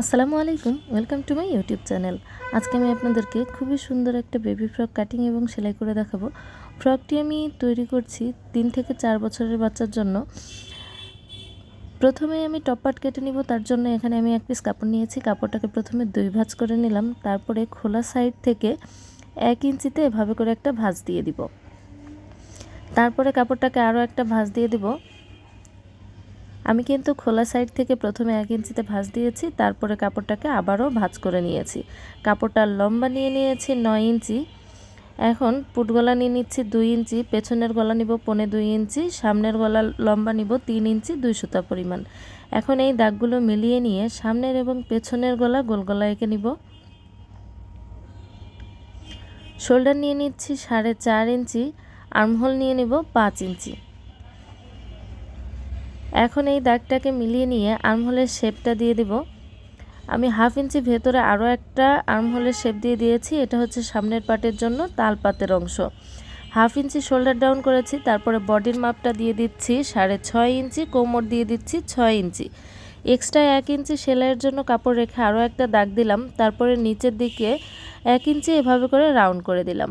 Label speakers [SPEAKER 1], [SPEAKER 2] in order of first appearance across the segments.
[SPEAKER 1] আসসালামু আলাইকুম welcome to my YouTube channel আজকে আমি আপনাদেরকে খুবই সুন্দর একটা বেবি ফ্রক কাটিং এবং সেলাই করে দেখাবো। ফ্রকটি আমি তৈরি করছি তিন থেকে চার বছরের বাচ্চার জন্য। প্রথমে আমি টপ পার্ট কেটে নিব, তার জন্য এখানে আমি এক পিস কাপড় নিয়েছি। কাপড়টাকে প্রথমে দুই ভাঁজ করে নিলাম, তারপরে খোলা সাইড থেকে এক ইঞ্চিতে এভাবে করে একটা ভাঁজ দিয়ে দিব। তারপরে কাপড়টাকে আরও একটা ভাঁজ দিয়ে দিব। আমি কিন্তু খোলা সাইড থেকে প্রথমে এক ইঞ্চিতে ভাঁজ দিয়েছি, তারপরে কাপড়টাকে আবারও ভাঁজ করে নিয়েছি। কাপড়টার লম্বা নিয়ে নিয়েছি নয় ইঞ্চি। এখন পুট গলা নিয়ে নিচ্ছি দুই ইঞ্চি, পেছনের গলা নিব পনে দুই ইঞ্চি, সামনের গলা লম্বা নিব তিন ইঞ্চি, দুই সুতা পরিমাণ। এখন এই দাগগুলো মিলিয়ে নিয়ে সামনের এবং পেছনের গলা গোল গলা এঁকে নিব। শোল্ডার নিয়ে নিচ্ছি সাড়ে চার ইঞ্চি, আর্মহোল নিয়ে নিব পাঁচ ইঞ্চি। এখন এই দাগটাকে মিলিয়ে নিয়ে আর্মহোলের শেপটা দিয়ে দিব। আমি হাফ ইঞ্চি ভেতরে আরও একটা আর্মহোলের শেপ দিয়ে দিয়েছি, এটা হচ্ছে সামনের পাটের জন্য তালপাতের অংশ। হাফ ইঞ্চি শোল্ডার ডাউন করেছি, তারপরে বডির মাপটা দিয়ে দিচ্ছি সাড়ে ছয় ইঞ্চি, কোমর দিয়ে দিচ্ছি ছয় ইঞ্চি। এক্সট্রা এক ইঞ্চি সেলাইয়ের জন্য কাপড় রেখে আরও একটা দাগ দিলাম, তারপরে নিচের দিকে এক ইঞ্চি এভাবে করে রাউন্ড করে দিলাম।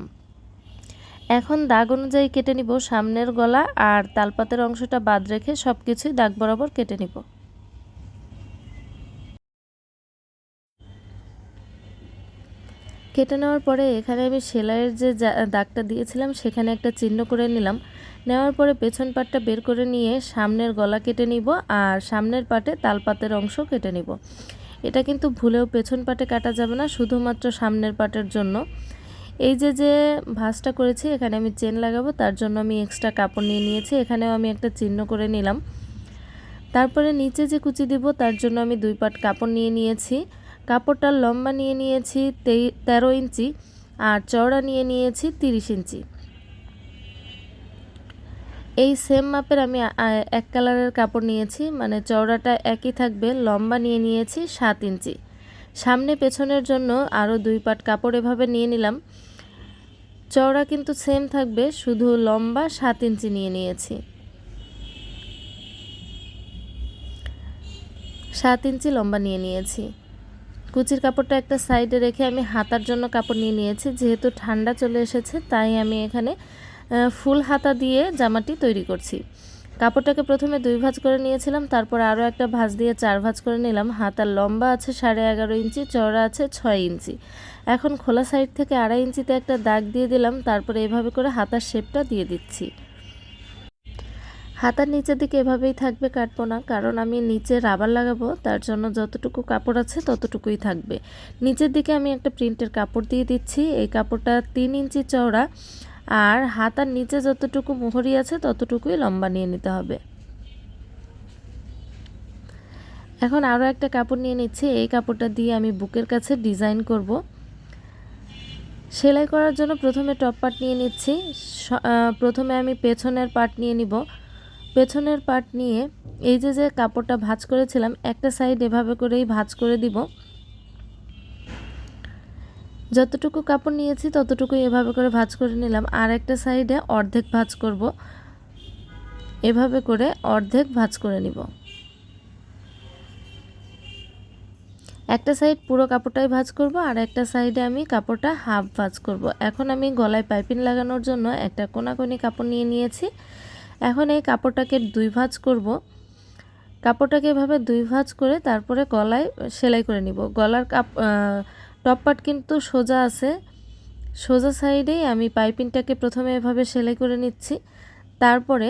[SPEAKER 1] এখন দাগ অনুযায়ী কেটে নিব সামনের গলা আর তালপাতের অংশটা বাদ রেখে সব কিছুই দাগ বরাবর কেটে নিব। কেটে নেওয়ার পরে এখানে আমি সেলাইয়ের যে দাগটা দিয়েছিলাম সেখানে একটা চিহ্ন করে নিলাম। নেওয়ার পরে পেছন পাটটা বের করে নিয়ে সামনের গলা কেটে নিব আর সামনের পাটে তালপাতের অংশ কেটে নিব। এটা কিন্তু ভুলেও পেছন পাটে কাটা যাবে না, শুধুমাত্র সামনের পাটের জন্য। এই যে যে ভাঁজটা করেছি, এখানে আমি চেন লাগাবো, তার জন্য আমি এক্সট্রা কাপড় নিয়ে নিয়েছি, এখানেও আমি একটা চিহ্ন করে নিলাম। তারপরে নিচে যে কুচি দিব, তার জন্য আমি দুই পাট কাপড় নিয়ে নিয়েছি। কাপড়টার লম্বা নিয়ে নিয়েছি তেরো ইঞ্চি, আর চওড়া নিয়ে নিয়েছি তিরিশ ইঞ্চি। এই সেম মাপের আমি এক কালারের কাপড় নিয়েছি মানে চওড়াটা একই থাকবে, লম্বা নিয়ে নিয়েছি সাত ইঞ্চি। সামনে পেছনের জন্য আরও দুই পাট কাপড় এভাবে নিয়ে নিলাম। চওড়া কিন্তু সেম থাকবে, শুধু লম্বা সাত ইঞ্চি নিয়ে নিয়েছি। সাত ইঞ্চি লম্বা নিয়ে নিয়েছি। কুচির কাপড়টা একটা সাইডে রেখে আমি হাতার জন্য কাপড় নিয়ে নিয়েছি। যেহেতু ঠান্ডা চলে এসেছে, তাই আমি এখানে ফুল হাতা দিয়ে জামাটি তৈরি করছি। কাপড়টাকে প্রথমে দুই ভাঁজ করে নিয়েছিলাম, তারপর আরও একটা ভাঁজ দিয়ে চার ভাঁজ করে নিলাম। হাতার লম্বা আছে সাড়ে এগারো ইঞ্চি, চওড়া আছে ছয় ইঞ্চি। এখন খোলা সাইড থেকে আড়াই ইঞ্চিতে একটা দাগ দিয়ে দিলাম, তারপরে এভাবে করে হাতার শেপটা দিয়ে দিচ্ছি। হাতার নিচের দিকে এভাবেই থাকবে, কাটবো না, কারণ আমি নিচে রাবার লাগাবো, তার জন্য যতটুকু কাপড় আছে ততটুকুই থাকবে। নিচের দিকে আমি একটা প্রিন্টের কাপড় দিয়ে দিচ্ছি, এই কাপড়টা তিন ইঞ্চি চওড়া আর হাতার নিচে যতটুকু মোহরি আছে ততটুকুই লম্বা নিয়ে নিতে হবে। এখন আরও একটা কাপড় নিয়ে নিচ্ছি। এই কাপড়টা দিয়ে আমি বুকের কাছে ডিজাইন করব। সেলাই করার জন্য প্রথমে টপ পার্ট নিয়ে নিচ্ছি। প্রথমে আমি পেছনের পার্ট নিয়ে নিব। পেছনের পার্ট নিয়ে এই যে যে কাপড়টা ভাঁজ করেছিলাম, একটা সাইড এভাবে করেই ভাঁজ করে দিব। যতটুকু কাপড় নিয়েছি ততটুকু এভাবে করে ভাঁজ করে নিলাম। আর একটা সাইডে অর্ধেক ভাঁজ করব। এভাবে করে অর্ধেক ভাজ করে নিব। একটা সাইড পুরো কাপড়টাই ভাজ করব আর একটা সাইডে আমি কাপড়টা হাফ ভাঁজ করব। এখন আমি গলায় পাইপিং লাগানোর জন্য একটা কোনাকোনি কাপড় নিয়ে নিয়েছি। এখন এই কাপড়টাকে দুই ভাজ করব। কাপড়টাকে এভাবে দুই ভাজ করে তারপরে গলায় সেলাই করে নিব। গলার কাপ টপ পার্ট কিন্তু সোজা আছে। সোজা সাইডেই আমি পাইপিংটাকে প্রথমে এভাবে সেলাই করে নিচ্ছি। তারপরে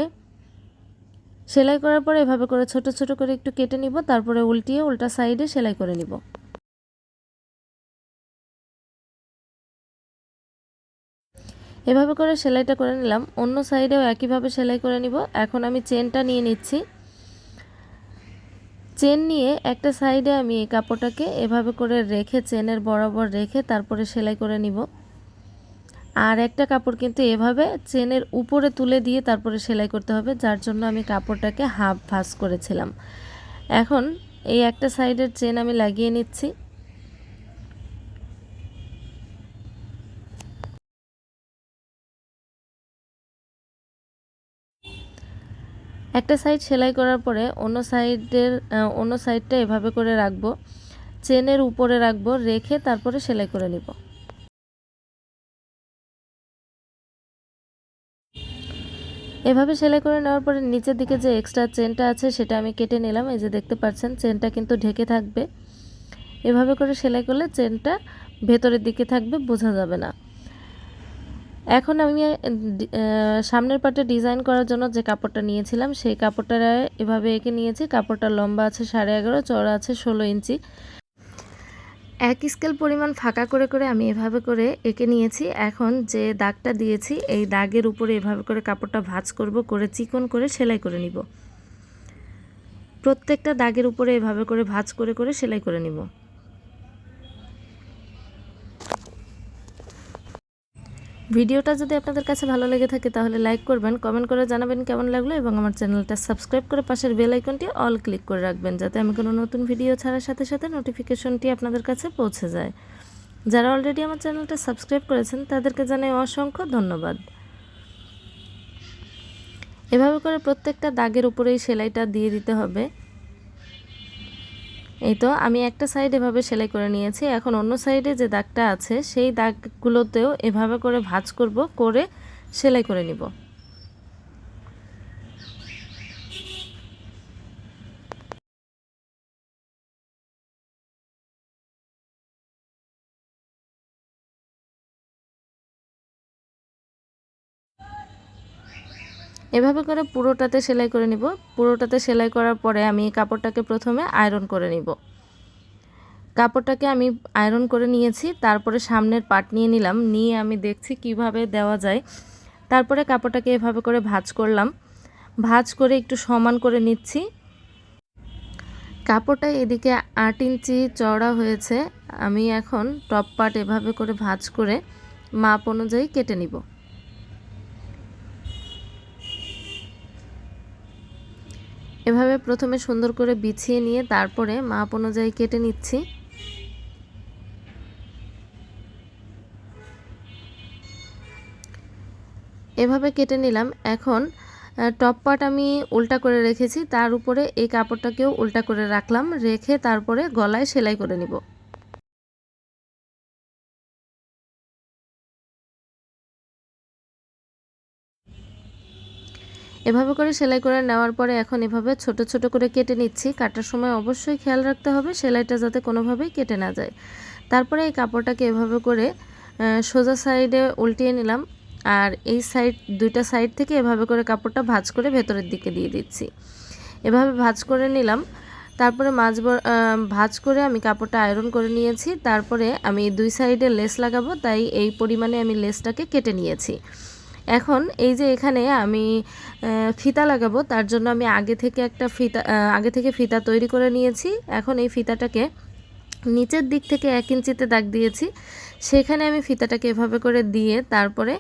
[SPEAKER 1] সেলাই করার পরে এভাবে করে ছোট ছোট করে একটু কেটে নিব। তারপরে উল্টিয়ে উল্টা সাইডে সেলাই করে নিব। এভাবে করে সেলাইটা করে নিলাম। অন্য সাইডেও একইভাবে সেলাই করে নিব। এখন আমি চেনটা নিয়ে নিচ্ছি। চেন নিয়ে একটা সাইডে আমি এই কাপড়টাকে এভাবে করে রেখে, চেনের বরাবর রেখে তারপরে সেলাই করে নিব। আর একটা কাপড় কিন্তু এভাবে চেনের উপরে তুলে দিয়ে তারপরে সেলাই করতে হবে, যার জন্য আমি কাপড়টাকে হাফ ভাস করেছিলাম। এখন এই একটা সাইডের চেন আমি লাগিয়ে নিচ্ছি। একটা সাইড সেলাই করার পরে অন্য সাইডের অন্য সাইডটা এভাবে করে রাখব। চেনের উপরে রাখব, রেখে তারপরে সেলাই করে নিব। এভাবে সেলাই করে নেওয়ার পরে নিচের দিকে যে এক্সট্রা চেনটা আছে, সেটা আমি কেটে নিলাম। এই যে দেখতে পাচ্ছেন, চেনটা কিন্তু ঢেকে থাকবে। এভাবে করে সেলাই করলে চেনটা ভেতরের দিকে থাকবে, বোঝা যাবে না। এখন আমি সামনের পাটে ডিজাইন করার জন্য যে কাপড়টা নিয়েছিলাম, সেই কাপড়টা এভাবে এঁকে নিয়েছি। কাপড়টা লম্বা আছে সাড়ে এগারো চড়া আছে ষোলো ইঞ্চি। এক স্কেল পরিমাণ ফাঁকা করে করে আমি এভাবে করে এঁকে নিয়েছি। এখন যে দাগটা দিয়েছি, এই দাগের উপরে এভাবে করে কাপড়টা ভাঁজ করব, করে চিকন করে সেলাই করে নিব। প্রত্যেকটা দাগের উপরে এভাবে করে ভাঁজ করে করে সেলাই করে নিব। ভিডিওটা যদি আপনাদের কাছে ভালো লেগে থাকে তাহলে লাইক করবেন কমেন্ট করে জানাবেন কেমন লাগল এবং আমার চ্যানেলটা সাবস্ক্রাইব করে পাশের বেল আইকনটি অল ক্লিক করে রাখবেন যাতে আমি কোনো নতুন ভিডিও ছাড়ার সাথে সাথে নোটিফিকেশনটি আপনাদের কাছে পৌঁছে যায়। যারা অলরেডি আমার চ্যানেলটা সাবস্ক্রাইব করেছেন তাদেরকে জানাই অসংখ্য ধন্যবাদ। এভাবে করে প্রত্যেকটা দাগের উপরেই সেলাইটা দিয়ে দিতে হবে। এই তো, আমি একটা সাইড এভাবে সেলাই করে নিয়েছি। এখন অন্য সাইডে যে দাগটা আছে, সেই দাগগুলোতেও এভাবে করে ভাঁজ করব, করে সেলাই করে নিব। এভাবে করে পুরোটাতে সেলাই করে নিব। পুরোটাতে সেলাই করার পরে আমি কাপড়টাকে প্রথমে আয়রন করে নিব। কাপড়টাকে আমি আয়রন করে নিয়েছি, তারপরে সামনের পাট নিয়ে নিলাম। নিয়ে আমি দেখছি কীভাবে দেওয়া যায়। তারপরে কাপড়টাকে এভাবে করে ভাঁজ করলাম। ভাঁজ করে একটু সমান করে নিচ্ছি। কাপড়টা এদিকে আট ইঞ্চি চওড়া হয়েছে। আমি এখন টপ পার্ট এভাবে করে ভাঁজ করে মাপ অনুযায়ী কেটে নিব। এভাবে প্রথমে সুন্দর করে বিছিয়ে নিয়ে তারপরে মাপ অনুযায়ী কেটে নিচ্ছি। এভাবে কেটে নিলাম। এখন টপ পার্ট আমি উল্টা করে রেখেছি। তার উপরে এই কাপড়টাকেও উল্টা করে রাখলাম। রেখে তারপরে গলায় সেলাই করে নিব। এভাবে করে সেলাই করে নেওয়ার পরে এখন এভাবে ছোট ছোট করে কেটে নিচ্ছি। কাটার সময় অবশ্যই খেয়াল রাখতে হবে, সেলাইটা যাতে কোনোভাবেই কেটে না যায়। তারপরে এই কাপড়টাকে এভাবে করে সোজা সাইডে উল্টিয়ে নিলাম। আর এই সাইড, দুইটা সাইড থেকে এভাবে করে কাপড়টা ভাজ করে ভেতরের দিকে দিয়ে দিচ্ছি। এভাবে ভাজ করে নিলাম। তারপরে মাছ ভাজ করে আমি কাপড়টা আয়রন করে নিয়েছি। তারপরে আমি দুই সাইডে লেস লাগাবো, তাই এই পরিমাণে আমি লেসটাকে কেটে নিয়েছি। এখন এই যে এখানে আমি ফিতা লাগাবো, তার জন্য আমি আগে থেকে একটা ফিতা আগে থেকে ফিতা তৈরি করে নিয়েছি। এখন এই ফিতাটাকে নিচের দিক থেকে এক ইঞ্চিতে দাগ দিয়েছি। সেখানে আমি ফিতাটাকে এভাবে করে দিয়ে তারপরে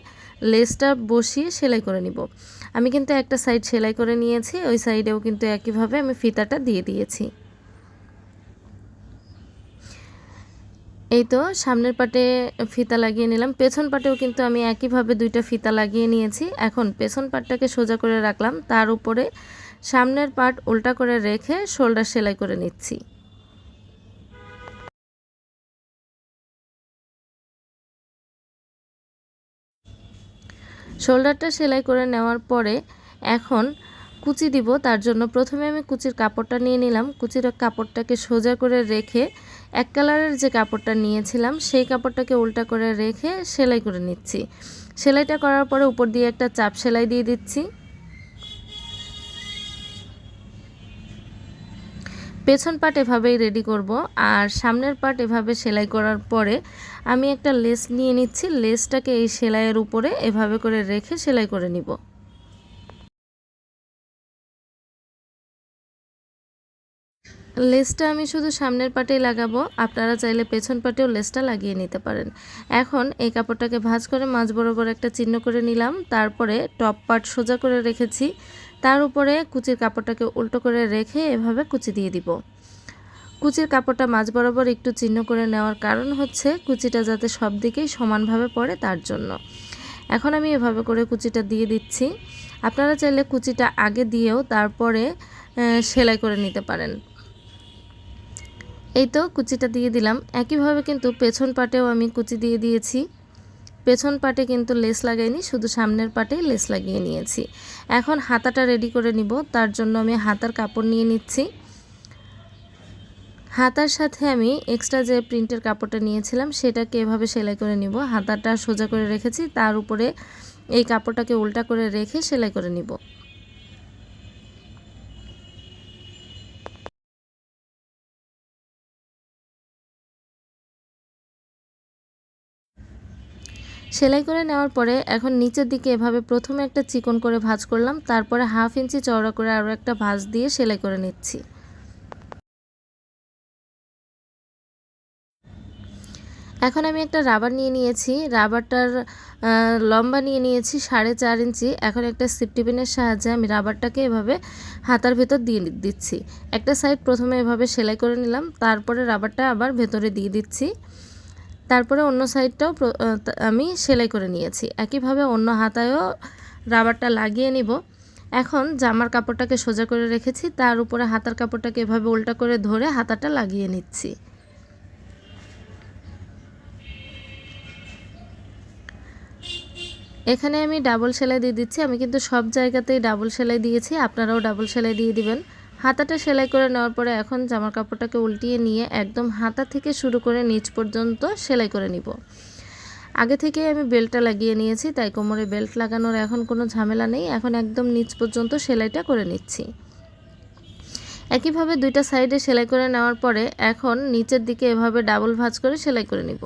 [SPEAKER 1] লেসটা বসিয়ে সেলাই করে নিব। আমি কিন্তু একটা সাইড সেলাই করে নিয়েছি, ওই সাইডেও কিন্তু একইভাবে আমি ফিতাটা দিয়ে দিয়েছি। এই তো, সামনের পাটে ফিতা লাগিয়ে নিলাম। পেছন পাটেও কিন্তু আমি একইভাবে দুইটা ফিতা লাগিয়ে নিয়েছি। এখন পেছন পাটটাকে সোজা করে রাখলাম। তার উপরে সামনের পাট উল্টা করে রেখে শোল্ডার সেলাই করে নিচ্ছি। শোল্ডারটা সেলাই করে নেওয়ার পরে এখন কুচি দিব, তার জন্য প্রথমে আমি কুচির কাপড়টা নিয়ে নিলাম। কুচির কাপড়টাকে সোজা করে রেখে এক কালারের যে কাপড়টা নিয়েছিলাম, সেই কাপড়টাকে উল্টা করে রেখে সেলাই করে নিচ্ছি। সেলাইটা করার পরে উপর দিয়ে একটা চাপ সেলাই দিয়ে দিচ্ছি। পেছন পাট এভাবেই রেডি করব, আর সামনের পাট এভাবে সেলাই করার পরে আমি একটা লেস নিয়ে নিচ্ছি। লেসটাকে এই সেলাইয়ের উপরে এভাবে করে রেখে সেলাই করে নিব। লেসটা আমি শুধু সামনের পাটেই লাগাবো। আপনারা চাইলে পেছন পাটেও লেসটা লাগিয়ে নিতে পারেন। এখন এই কাপড়টাকে ভাজ করে মাঝ বরাবর একটা চিহ্ন করে নিলাম। তারপরে টপ পার্ট সোজা করে রেখেছি। তার উপরে কুচির কাপড়টাকে উল্টো করে রেখে এভাবে কুচি দিয়ে দিব। কুচির কাপড়টা মাঝ বরাবর একটু চিহ্ন করে নেওয়ার কারণ হচ্ছে কুচিটা যাতে সব দিকেই সমানভাবে পড়ে তার জন্য। এখন আমি এভাবে করে কুচিটা দিয়ে দিচ্ছি। আপনারা চাইলে কুচিটা আগে দিয়েও তারপরে সেলাই করে নিতে পারেন। এই তো কুচিটা দিয়ে দিলাম। একইভাবে কিন্তু পেছন পাটেও আমি কুচি দিয়ে দিয়েছি। পেছন পাটে কিন্তু লেস লাগাইনি, শুধু সামনের পাটে লেস লাগিয়ে নিয়েছি। এখন হাতাটা রেডি করে নিব, তার জন্য আমি হাতার কাপড় নিয়ে নিচ্ছি। হাতার সাথে আমি এক্সট্রা যে প্রিন্টের কাপড়টা নিয়েছিলাম, সেটাকে এভাবে সেলাই করে নিব। হাতাটা সোজা করে রেখেছি, তার উপরে এই কাপড়টাকে উল্টা করে রেখে সেলাই করে নিব। সেলাই করে নেওয়ার পরে এখন নিচের দিকে এভাবে প্রথমে একটা চিকন করে ভাঁজ করলাম, তারপরে হাফ ইঞ্চি চওড়া করে আরও একটা ভাঁজ দিয়ে সেলাই করে নিচ্ছি। এখন আমি একটা রাবার নিয়ে নিয়েছি, রাবারটার লম্বা নিয়ে নিয়েছি সাড়ে চার ইঞ্চি। এখন একটা সিপটিপিনের সাহায্যে আমি রাবারটাকে এভাবে হাতার ভেতর দিয়ে দিচ্ছি। একটা সাইড প্রথমে এভাবে সেলাই করে নিলাম, তারপরে রাবারটা আবার ভেতরে দিয়ে দিচ্ছি। তারপরে অন্য সাইডটাও আমি সেলাই করে নিয়েছি। একইভাবে অন্য হাতায়ও রাবারটা লাগিয়ে নিব। এখন জামার কাপড়টাকে সোজা করে রেখেছি, তার উপরে হাতার কাপড়টাকে এভাবে উল্টা করে ধরে হাতাটা লাগিয়ে নিচ্ছি। এখানে আমি ডাবল সেলাই দিয়ে দিচ্ছি। আমি কিন্তু সব জায়গাতেই ডাবল সেলাই দিয়েছি, আপনারাও ডাবল সেলাই দিয়ে দিবেন। হাতাটা সেলাই করে নেওয়ার পরে এখন জামার কাপড়টাকে উল্টিয়ে নিয়ে একদম হাতা থেকে শুরু করে নিচ পর্যন্ত সেলাই করে নিব। আগে থেকে আমি বেল্টটা লাগিয়ে নিয়েছি, তাই কোমরে বেল্ট লাগানোর এখন কোনো ঝামেলা নেই। এখন একদম নিচ পর্যন্ত সেলাইটা করে নিচ্ছি। একইভাবে দুইটা সাইডে সেলাই করে নেওয়ার পরে এখন নিচের দিকে এভাবে ডাবল ভাঁজ করে সেলাই করে নিব।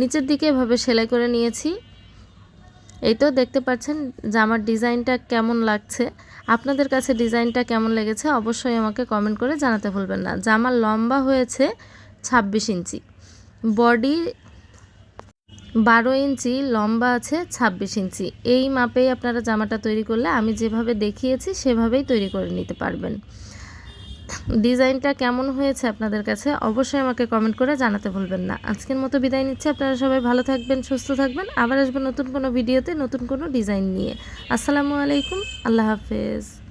[SPEAKER 1] নিচের দিকে এভাবে সেলাই করে নিয়েছি। এই তো দেখতে পাচ্ছেন জামার ডিজাইনটা কেমন লাগছে। আপনাদের কাছে ডিজাইনটা কেমন লেগেছে অবশ্যই আমাকে কমেন্ট করে জানাতে ভুলবেন না। জামার লম্বা হয়েছে ছাব্বিশ ইঞ্চি, বডি বারো ইঞ্চি, লম্বা আছে ছাব্বিশ ইঞ্চি। এই মাপেই আপনারা জামাটা তৈরি করলে আমি যেভাবে দেখিয়েছি সেভাবেই তৈরি করে নিতে পারবেন। ডিজাইনটা কেমন হয়েছে আপনাদের কাছে অবশ্যই আমাকে কমেন্ট করে জানাতে ভুলবেন না। আজকের মতো বিদায় নিচ্ছে। আপনারা সবাই ভালো থাকবেন, সুস্থ থাকবেন। আবার আসবেন নতুন কোনো ভিডিওতে নতুন কোনো ডিজাইন নিয়ে। আসসালামু আলাইকুম। আল্লাহ হাফেজ।